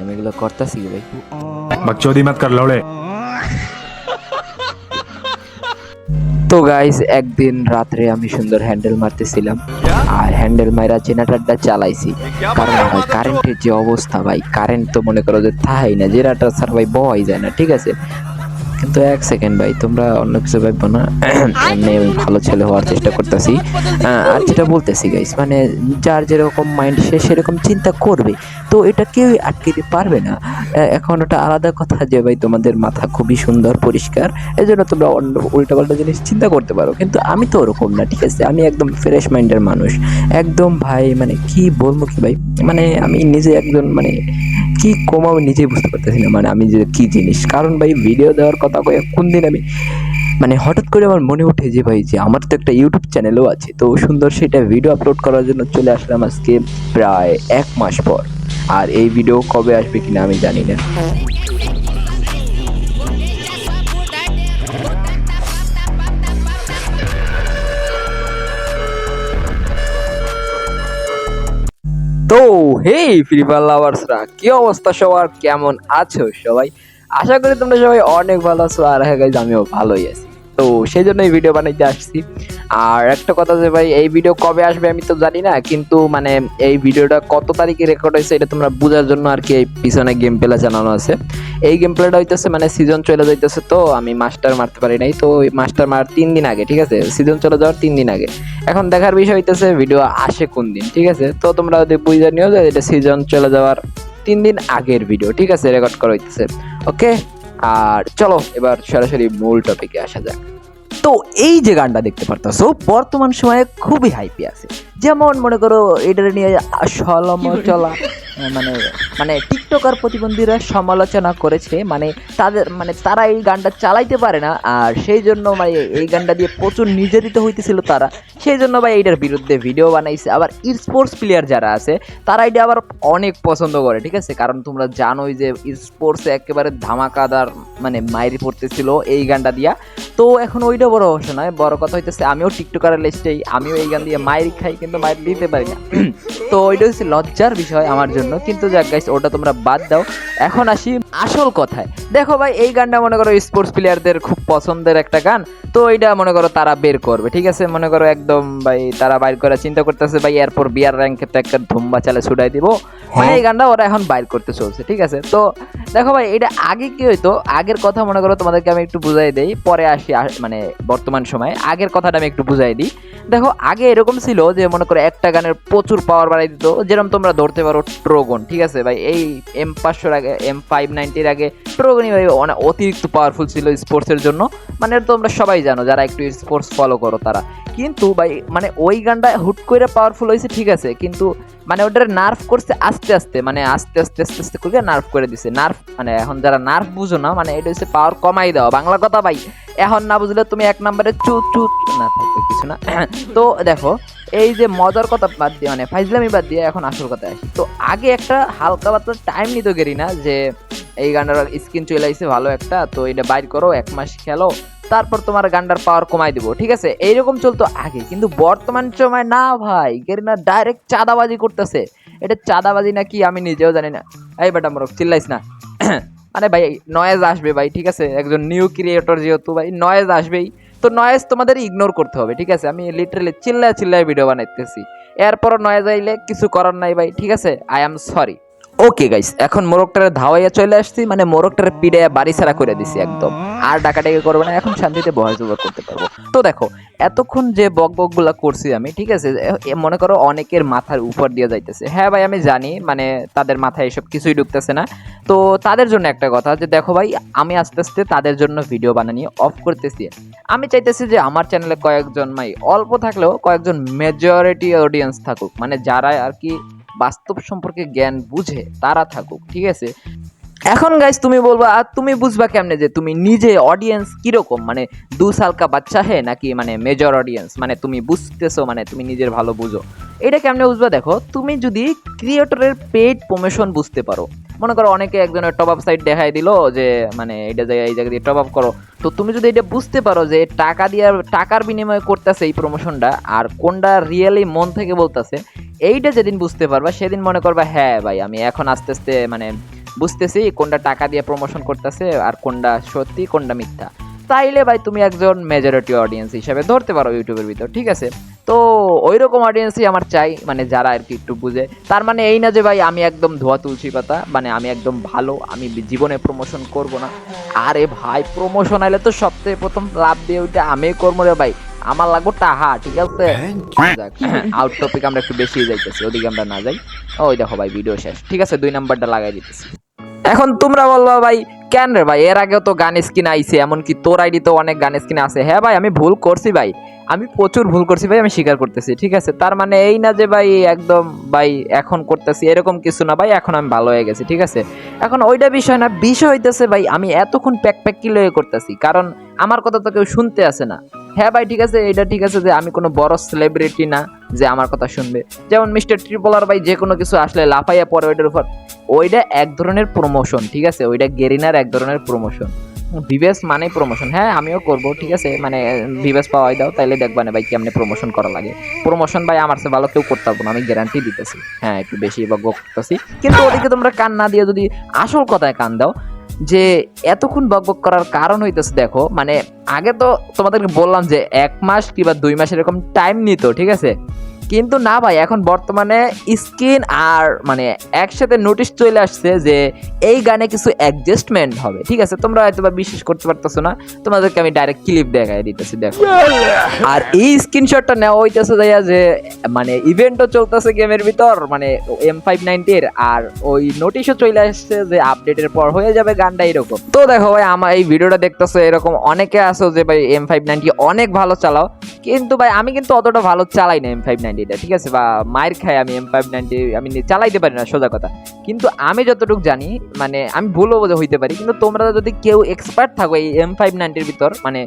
আমি এগুলো করতেছি ভাই? লড়ে তো গাইস একদিন রাত্রে আমি সুন্দর হ্যান্ডেল মারতেছিলাম। আর হ্যান্ডেল মাইরা জেনারেটরটা চালাইছি। কারণ ভাই কারেন্টের যে অবস্থা ভাই কারেন্ট তো মনে করো যে থাই না জেনারেটর সার ভাই বয় যায় না ঠিক আছে? কিন্তু এক সেকেন্ড ভাই তোমরা অন্য কিছু ভাববো না। এমনি ভালো ছেলে হওয়ার চেষ্টা করতেছি। আর যেটা বলতেছি গাইস মানে যার যেরকম মাইন্ড সে সেরকম চিন্তা করবে। তো এটা কেউই আটকে দিতে পারবে না। এখন ওটা আলাদা কথা যে ভাই তোমাদের মাথা খুবই সুন্দর পরিষ্কার। এই জন্য তোমরা অন্য উল্টাপাল্টা জিনিস চিন্তা করতে পারো। কিন্তু আমি তো ওরকম না ঠিক আছে? আমি একদম ফ্রেশ মাইন্ডের মানুষ। একদম ভাই মানে কি বলব কি ভাই? মানে আমি নিজে একজন মানে কি কম আমি নিজেই বুঝতে পারতেছি না মানে আমি যে কি জিনিস। কারণ ভাই ভিডিও দেওয়ার কথা কয়ে কোন দিন আমি মানে হঠাৎ করে আমার মনে উঠে যে ভাই, যে আমার তো একটা ইউটিউব চ্যানেলও আছে, তো সুন্দর সেটা ভিডিও আপলোড করার জন্য চলে আসলাম আজকে প্রায় এক মাস পর। আর এই ভিডিও কবে আসবে কিনা আমি জানি না। তো হে ফ্রি ফায়ার লাভার্সরা কি অবস্থা সবার? কেমন আছো সবাই? আশা করি তোমরা সবাই অনেক ভালো আছো। আর হ্যাঁ গাইজ আমিও ভালোই আছি। তো সেই জন্যই ভিডিও বানাইতে আসছি। আর একটা কথা যে ভাই, এই ভিডিও কবে আসবে আমি তো জানি না, কিন্তু মানে এই ভিডিওটা কত তারিখে রেকর্ড হয়েছে এটা তোমরা বোঝার জন্য আর কি এই পিছনে গেম প্লে জানানো আছে। এই গেম প্লেটা হইতেছে মানে সিজন চলে যাইতেছে তো, আমি মাস্টার মারতে পারি নাই, তো মাস্টার মার তিন দিন আগে, ঠিক আছে? সিজন চলে যাওয়ার তিন দিন আগে। এখন দেখার বিষয় হইতেছে ভিডিও আসে কোন দিন, ঠিক আছে? তো তোমরা যদি বুঝে নিও যে এটা সিজন চলে যাওয়ার তিন দিন আগের ভিডিও ঠিক আছে? রেকর্ড করা হইতেছে। ওকে আর চলো, এবার সরাসরি মূল টপিকে আসা যাক। তো এই যে গানটা দেখতে পারতেছো বর্তমান সময়ে খুবই হাইপি আছে। যেমন মনে করো এটা নিয়ে সমালোচনা মানে মানে টিকটকার প্রতিবন্ধীরা সমালোচনা করেছে মানে তাদের মানে তারা এই গানটা চালাইতে পারে না, আর সেই জন্য মানে এই গানটা দিয়ে প্রচুর নির্যাতিত হইতেছিল তারা। সেই জন্য ভাই এইটার বিরুদ্ধে ভিডিও বানাইছে। আবার স্পোর্টস প্লেয়ার যারা আছে, তারা এটা আবার অনেক পছন্দ করে, ঠিক আছে? কারণ তোমরা জানোই যে স্পোর্টসে একেবারে ধামাকাদার মানে মাইরি পড়তেছিল এই গানটা দিয়া। তো এখন ওইটা বড় অবশ্য নয়, বড় কথা হইতেছে আমিও টিকটকারের লিস্টেই, আমিও এই গান দিয়ে মাইরি খাই, কিন্তু মাইর দিতে পারি না। তো ওইটা হচ্ছে লজ্জার বিষয় আমার জন্য। কিন্তু যাক গাইস ওটা তোমরা বাদ দাও। এখন আসি আসল কথায়। দেখো ভাই এই গানটা মনে করো স্পোর্টস প্লেয়ারদের খুব পছন্দের একটা গান। তো এইটা মনে করো তারা বের করবে ঠিক আছে? মনে করো একদম ভাই তারা বাইর করে চিন্তা করতেছে ভাই এরপর বিয়ার র্যাঙ্কে তো একটা ধুম্বা চালে ছুটাই দিব। মানে এই গানটা ওরা এখন বাইর করতে চলছে ঠিক আছে? তো দেখো ভাই এটা আগে কি হইতো? আগের কথা মনে করো তোমাদেরকে আমি একটু বুঝাই দেই পরে আসি মানে বর্তমান সময়ে। আগের কথাটা আমি একটু বুঝাই দিই। দেখো আগে এরকম ছিল যে মনে করো একটা গানের প্রচুর পাওয়ার বাড়াই দিত যেরকম তোমরা ধরতে পারো ট্রোগন ঠিক আছে? ভাই এই এম পাঁচশোর আগে এম ফাইভ নাইনটির আগে ট্রোগনই ভাই অনেক অতিরিক্ত পাওয়ারফুল ছিল স্পোর্টসের জন্য। মানে তোমরা সবাই জানো, যারা একটু স্পোর্টস ফলো করো তারা। কিন্তু ভাই মানে ওই গানটা হুট করে পাওয়ারফুল হয়েছে, ঠিক আছে। কিন্তু মানে ওটার নার্ভ করছে আস্তে আস্তে মানে আস্তে আস্তে আস্তে আস্তে করে নার্ভ করে দিছে। নার্ভ মানে এখন যারা নার্ভ বুঝো না মানে এটা হচ্ছে পাওয়ার কমাই দেওয়া। বাংলা কথা ভাই, এখন না বুঝলে তুমি এক নম্বরে চু চু না থাকবে কিছু না। তো দেখো এই যে মজার কথা বাদ দিয়ে মানে ফাইজলামি বাদ দিয়ে এখন আসল কথা আসি। তো আগে একটা হালকা পাতলা টাইম নিত গেরি না যে এই গানটার স্কিন চলে আসছে ভালো একটা, তো এটা বাইর করো, এক মাস খেলো, তারপর তোমার গান্ডার পাওয়ার কমাই দিব, ঠিক আছে? এইরকম চলতো আগে, কিন্তু বর্তমান সময় না ভাই, গেরিনা ডাইরেক্ট চাঁদাবাজি করতেছে। এটা চাঁদাবাজি না কি আমি নিজেও জানি না। এই বেটা মোরক চিল্লাইস না। মানে ভাই নয়েজ আসবে ভাই, ঠিক আছে? একজন নিউ ক্রিয়েটর যেহেতু ভাই নয়েজ আসবেই। তো নয়েজ তোমাদের ইগনোর করতে হবে, ঠিক আছে? আমি লিটারেলি চিল্লায় চিল্লায় ভিডিও বানাইতেছি। এরপরও নয়েজ আইলে কিছু করার নাই ভাই, ঠিক আছে? I am sorry okay guys এখন মোরগটারে ধাওয়াইয়া চলে আসছি মানে মোরগটারে পিড়ে বাড়ি ছাড়া করে দিছি একদম। আর ডাকাডাকি করবে না, এখন শান্তিতে ওভার করতে পারব। তো দেখো, এতক্ষণ যে বক বকগুলা করছি আমি, ঠিক আছে মনে করো অনেকের মাথার উপর দিয়ে যাইতেছে। হ্যাঁ ভাই, আমি জানি মানে তাদের মাথায় এসব কিছুই ঢুকতেছে না। তো তাদের জন্য একটা কথা যে, দেখো ভাই, আমি আস্তে আস্তে তাদের জন্য ভিডিও বানানিয়ে অফ করতেছি। আমি চাইতেছি যে, আমার চ্যানেলে কয়েকজন ভাই অল্প থাকলেও কয়েকজন মেজরিটি অডিয়েন্স থাকুক। মানে যারা আর কি বাস্তব সম্পর্কে জ্ঞান বুঝে তারা থাকুক, ঠিক আছে? এখন গাইস তুমি বলবা, আর তুমি বুঝবা কেমনে যে তুমি নিজে অডিয়েন্স কীরকম? মানে দু সালকা বাচ্চা হে নাকি মানে মেজর অডিয়েন্স মানে তুমি বুঝতেছো মানে তুমি নিজের ভালো বুঝো। এটা কেমনে বুঝবা দেখো, তুমি যদি ক্রিয়েটরের পেড প্রমোশন বুঝতে পারো। মনে করো অনেকে একজনের টপ আপ সাইট দেখাই দিল যে মানে এটা জায়গায় এই জায়গা দিয়ে টপ আপ করো। তো তুমি যদি এটা বুঝতে পারো যে টাকা দিয়ে, টাকার বিনিময়ে করতেছে এই প্রমোশনটা আর কোনটা রিয়েলি মন থেকে বলতেছে এইটা যেদিন বুঝতে পারবা, সেদিন মনে করবা হ্যাঁ ভাই, আমি এখন আস্তে আস্তে মানে বুঝতেছি কোনটা টাকা দিয়ে প্রমোশন করতেছে আর কোনটা সত্যি, কোনটা মিথ্যা। তাইলে ভাই, তুমি একজন মেজরিটি অডিয়েন্স হিসেবে ধরতে পারো ইউটিউবের ভিতর, ঠিক আছে? তো ওই রকম অডিয়েন্সই আমার চাই মানে যারা আর কি একটু বুঝে। তার মানে এই না যে ভাই, আমি একদম ধোয়া তুলসী পাতা মানে আমি একদম ভালো, আমি জীবনে প্রমোশন করব না। আরে ভাই প্রমোশন আইলে তো সবথেকে প্রথম লাভ দিয়ে ওইটা আমি করব রে ভাই। আমার লাগবো টাহা ঠিক আছে? আউট টপিক আমরা একটু বেশি যাইতেছি ওদিকে আমরা না যাই। ওই দেখো ভাই ভিডিও শেষ। ঠিক আছে দুই নাম্বারটা লাগাই দিতেছি। এখন তোমরা বলবা ভাই কেন রে ভাই? এর আগেও তো গান স্কিন আইছে এমনকি তোর আইডি তো অনেক গান স্কিন আছে। হ্যাঁ ভাই আমি ভুল করছি ভাই। আমি প্রচুর ভুল করছি ভাই আমি স্বীকার করতেছি ঠিক আছে? তার মানে এই না যে ভাই একদম ভাই এখন করতেছি এরকম কিছু না ভাই এখন আমি ভালো হয়ে গেছি ঠিক আছে? এখন ওইটা বিষয় না বিষয় হইতেছে ভাই আমি এতক্ষণ প্যাক প্যাক কি লয়ে করতেছি কারণ আমার কথা তো কেউ শুনতে আসে না। হ্যাঁ ভাই, ঠিক আছে, এটা ঠিক আছে যে আমি কোনো বড় সেলিব্রিটি না যে আমার কথা শুনবে। যেমন মিস্টার ট্রিপলার ভাই যে কোনো কিছু আসলে লাফাইয়া পরে ওইটার উপর। ওইটা এক ধরনের প্রমোশন ঠিক আছে? ওইটা গেরিনার এক ধরনের প্রমোশন ভিভেস মানে প্রমোশন হ্যাঁ আমিও করব, ঠিক আছে? মানে ভিভেস পাওয়াই দাও, তাইলে দেখবা না ভাই কেমনে প্রমোশন করা লাগে। প্রমোশন ভাই আমার চেয়ে ভালো কেউ করতে পারব না, আমি গ্যারান্টি দিতেছি। হ্যাঁ একটু বেশি বা করতেছি। কিন্তু ওদিকে তোমরা কান না দিয়ে যদি আসল কথায় কান দাও যে এতক্ষণ বকবক করার কারণ হইতেছে, দেখো মানে আগে তো তোমাদেরকে বললাম যে এক মাস কিংবা দুই মাস এরকম টাইম নিত, ঠিক আছে? কিন্তু না ভাই, এখন বর্তমানে স্ক্রিন আর মানে একসাথে নোটিশ চলে আসছে যে এই গানে কিছু অ্যাডজাস্টমেন্ট হবে। ঠিক আছে? তোমরা হয়তো বা বিশ্বাস করতে পারতেছো না। তোমাদেরকে আমি ডাইরেক্ট ক্লিপ দেখাই দিতেছি, দেখো। আর এই স্ক্রিনশটটা নেওয়া হইতেছে যাইয়া যে মানে ইভেন্টও চলতেছে গেমের ভিতর মানে এম ফাইভ নাইনটির আর ওই নোটিশও চলে আসছে যে আপডেটের পর হয়ে যাবে গানটা এরকম। তো দেখো ভাই, আমার এই ভিডিওটা দেখতেছো, এরকম অনেকে আছো যে ভাই এম ফাইভ নাইনটি অনেক ভালো চালাও। কিন্তু ভাই, আমি কিন্তু অতটা ভালো চালাই না এম ফাইভ নাইনটিটা ঠিক আছে? বা মায়ের খাই আমি এম ফাইভ নাইনটি আমি চালাইতে পারি না, সোজা কথা। কিন্তু আমি যতটুকু জানি মানে আমি ভুলও বোধ হইতে পারি, কিন্তু তোমরা যদি কেউ এক্সপার্ট থাকো এই এম ফাইভ নাইনটির ভিতর মানে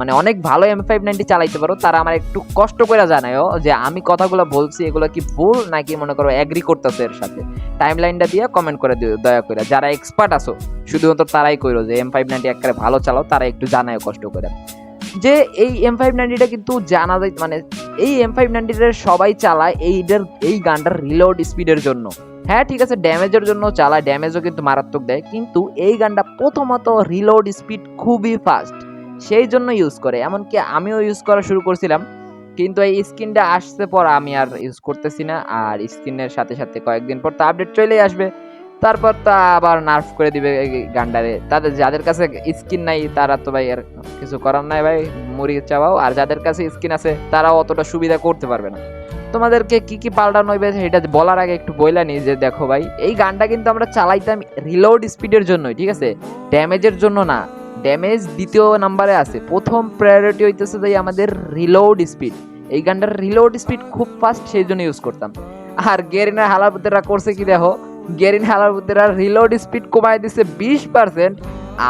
মানে অনেক ভালো এম ফাইভ নাইনটি চালাইতে পারো, তারা আমার একটু কষ্ট করে জানায়ও যে আমি কথাগুলো বলছি, এগুলো কি ভুল নাকি মনে করো অ্যাগ্রি করতেছে এর সাথে। টাইম লাইনটা দিয়ে কমেন্ট করে দিও, দয়া করে যারা এক্সপার্ট আছো, শুধুমাত্র তারাই কইরো যে এম ফাইভ নাইনটি একেবারে ভালো চালাও, তারা একটু জানায় কষ্ট করে যে এই এম ফাইভ নাইনটিটা কিন্তু জানা যায় মানে এই এম ফাইভ নাইনটিটা সবাই চালায় এইটার এই গানটার রিলোড স্পিডের জন্য। হ্যাঁ ঠিক আছে ড্যামেজের জন্য চালায় ড্যামেজও কিন্তু মারাত্মক দেয়, কিন্তু এই গানটা প্রথমত রিলোড স্পিড খুবই ফাস্ট সেই জন্য ইউজ করে। এমনকি আমিও ইউজ করা শুরু করছিলাম, কিন্তু এই স্ক্রিনটা আসতে পর আমি আর ইউজ করতেছি না, আর স্ক্রিনের সাথে সাথে কয়েকদিন পর তো আপডেট চলেই আসবে। তারপর তা আবার নার্ভ করে দিবে গান্ডারে তাদের যাদের কাছে স্কিন নাই, তারা তো ভাই আর কিছু করার নাই ভাই, মুড়ি চাওয়াও। আর যাদের কাছে স্কিন আছে, তারাও অতটা সুবিধা করতে পারবে না। তোমাদেরকে কি কি পাল্টানো হইবে সেটা বলার আগে একটু বইলা নি যে দেখো ভাই, এই গানটা কিন্তু আমরা চালাইতাম রিলোড স্পিডের জন্যই, ঠিক আছে? ড্যামেজের জন্য না। ড্যামেজ দ্বিতীয় নাম্বারে আছে। প্রথম প্রায়োরিটি হইতেছে যে আমাদের রিলোড স্পিড এই গানটার রিলোড স্পিড খুব ফাস্ট সেই জন্য ইউজ করতাম। আর গেরিনা হালাপুতেরা করছে কি দেখো? গেরিন হালাপুতেরা রিলোড স্পিড কমাই দিছে বিশ পার্সেন্ট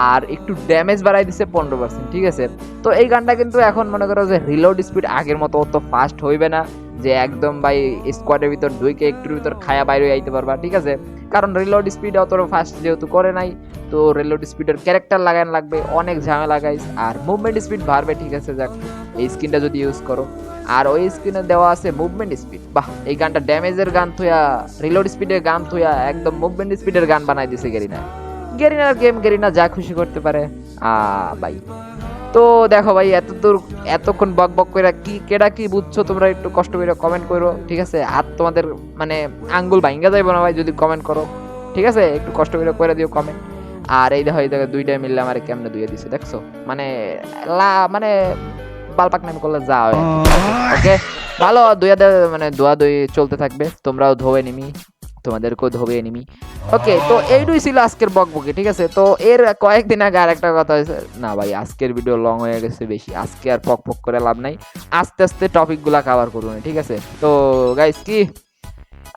আর একটু ড্যামেজ বাড়াই দিছে পনেরো পার্সেন্ট ঠিক আছে? তো এই গানটা কিন্তু এখন মনে করো যে রিলোড স্পিড আগের মতো অত ফাস্ট হইবে না। যে একদম ভাই স্কোয়াডের ভিতর দুইকে একটুর ভিতর খায়া বাইরে আইতে পারবা, ঠিক আছে? কারণ রিলোড স্পিড অত ফাস্ট যেহেতু করে নাই, তো রিলোড স্পিডের ক্যারেক্টার লাগান লাগবে, অনেক ঝামেলা গাইস আর মুভমেন্ট স্পিড বাড়বে, ঠিক আছে, যাক, এই স্কিনটা যদি ইউজ করো। আর ওই স্ক্রিনে দেওয়া আছে মুভমেন্ট স্পিড বাহ, এই গানটা ড্যামেজের গান থুয়া রিলোড স্পিডের গান থুয়া একদম মুভমেন্ট স্পিডের গান বানাই দিছে গেরিনা। গেরিনার গেম গেরিনা যা খুশি করতে পারে। আ ভাই তো দেখো ভাই এত দূর এতক্ষণ বক বক করে কি কেডা কি বুঝছ? তোমরা একটু কষ্ট করে কমেন্ট করো ঠিক আছে? আর তোমাদের মানে আঙ্গুল ভাঙ্গা যাইব না ভাই যদি কমেন্ট করো ঠিক আছে? একটু কষ্ট করে করে দিও কমেন্ট আর এই দেখো এই দেখো দুইটাই মিললে আমার কেমনে দুইয়ে দিছে দেখছ? মানে লা মানে বালপাক নাম করলে যা ওকে ভালো দুইয়া দে- মানে দোয়া দই চলতে থাকবে তোমরাও ধোয়ে নিমি। তোমাদেরকেও ধোবে নিমি ওকে তো এইটুই ছিল আজকের বকবকি, ঠিক আছে? তো এর কয়েকদিন আগে আর একটা কথা হয়েছে। না ভাই, আজকের ভিডিও লং হয়ে গেছে বেশি। আজকে আর পক পক করে লাভ নাই। আস্তে আস্তে টপিকগুলা কভার করুন ঠিক আছে? তো গাইস কি?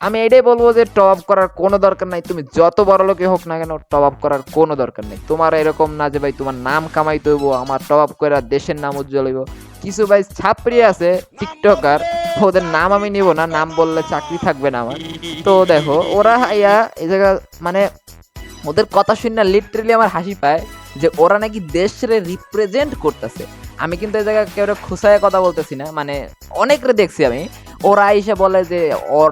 আমি এটাই বলব যে টপ আপ করার কোনো দরকার নাই। তুমি যত বড় লোকে হোক না কেন টপ আপ করার কোনো দরকার নেই। তোমার এরকম না যে ভাই, তোমার নাম কামাইতে হইব আমার টপ আপ করে দেশের নাম উজ্জ্বল হইব। কিছু ভাই ছাপড়ি আছে টিকটকার ওদের নাম আমি নিব না, নাম বললে চাকরি থাকবে না আমার। তো দেখো, ওরা ইয়া, এই জায়গা মানে ওদের কথা শুনে লিটারেলি আমার হাসি পায় যে ওরা নাকি দেশের রিপ্রেজেন্ট করতেছে। আমি কিন্তু এই জায়গায় কেউ খুসায় কথা বলতেছি না মানে অনেকরে দেখছি আমি। ওরা এসে বলে যে ওর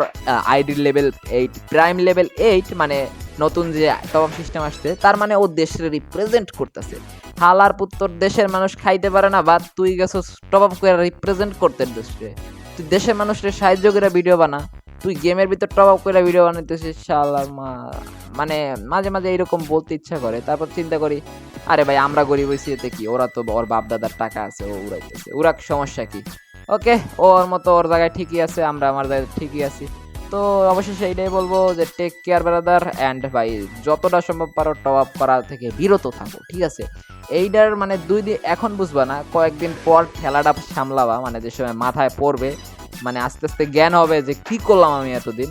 ID level eight prime level eight মানে নতুন যে টপ সিস্টেম আসছে, তার মানে ও দেশের রিপ্রেজেন্ট করতেছে। হালার পুত্তর দেশের মানুষ খাইতে পারে না, বা তুই গেছো টপ আপ করে রিপ্রেজেন্ট করতে দেশে। তুই দেশের মানুষের সাহায্য করে ভিডিও বানা। তুই গেমের ভিতর টপ আপ করে ভিডিও বানাইতেছিস, শালার মা। মানে মাঝে মাঝে এরকম বলতে ইচ্ছা করে। তারপর চিন্তা করি, আরে ভাই, আমরা গরিব হয়েছি, এতে কি? ওরা তো ওর বাপ দাদার টাকা আছে, ও উড়াইতেছে। ওরা সমস্যা কি? ওকে ওর মতো, ওর জায়গায় ঠিকই আছে, আমরা আমার জায়গায় ঠিকই আছি। তো অবশেষে এইটাই বলব যে টেক কেয়ার ব্রাদার অ্যান্ড ভাই, যতটা সম্ভব পারো টপ আপ করা থেকে বিরত থাকো, ঠিক আছে? এইটার মানে দুই দিন এখন বুঝবা না, কয়েকদিন পর খেলাটা সামলাবা মানে যে সময় মাথায় পড়বে মানে আস্তে আস্তে জ্ঞান হবে যে কি করলাম আমি এতদিন,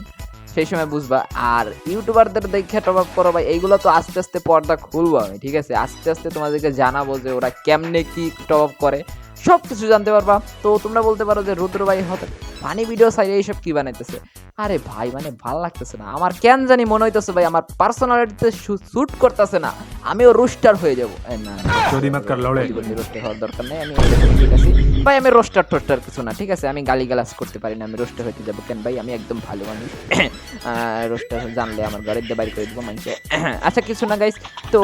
সেই সময় বুঝবা। আর ইউটিউবারদের দেখে টপ করো ভাই, এইগুলো তো আস্তে আস্তে পর্দা খুলবো আমি, ঠিক আছে? আস্তে আস্তে তোমাদেরকে জানাব যে ওরা কেমনে কি টপ আপ করে সব কিছু জানতে পারবা। তো তোমরা বলতে পারো যে রুদ্র ভাই হতে ফানি ভিডিও সাইডে এইসব কি বানাইতেছে? আরে ভাই মানে ভালো লাগতেছে না। আমার কেন জানি মনে হইতেছে ভাই আমার পার্সোনালিটিতে শ্যুট করতেছে না। আমিও রোস্টার হয়ে যাব। দরকার নেই। আমি ভাই আমি রোস্টার টোস্টার কিছু না ঠিক আছে? আমি গালি গালাস করতে পারি না আমি রোস্টার হইতে যাব। কেন ভাই আমি একদম ভালো মানুষ। রোস্টার জানলে আমার গাড়িতে বাড়ি করে দেবো মানুষে আচ্ছা কিছু না গাইস তো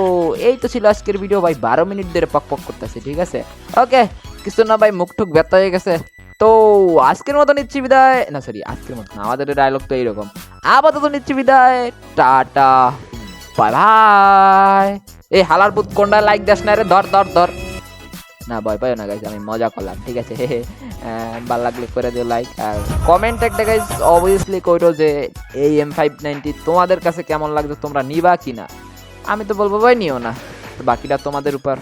এই তো ছিল আজকের ভিডিও ভাই বারো মিনিট ধরে পক পক করতেছে ঠিক আছে? ওকে কিছু না ভাই মুখ টুক ব্যথা হয়ে গেছে। তো আজকের মতো নিচ্ছি বিদায়। না সরি আজকের মতো না, আমাদের ডায়লগ তো এইরকম। আপাতত নিচ্ছি বিদায়। টাটা। Bye bye. এই হালার পুত কোনটা লাইক দাস না রে? ধর ধর ধর। না, ভয় পাই না গাইজ আমি মজা করলাম, ঠিক আছে? ভালো লাগলে করে দিও লাইক আর কমেন্ট একটা গাইজ অবভিয়াসলি কইরো যে এই এম ফাইভ নাইনটি তোমাদের কাছে কেমন লাগছে, তোমরা নিবা কি না আমি তো বলব ভাই নিও না। বাকিটা তোমাদের উপর।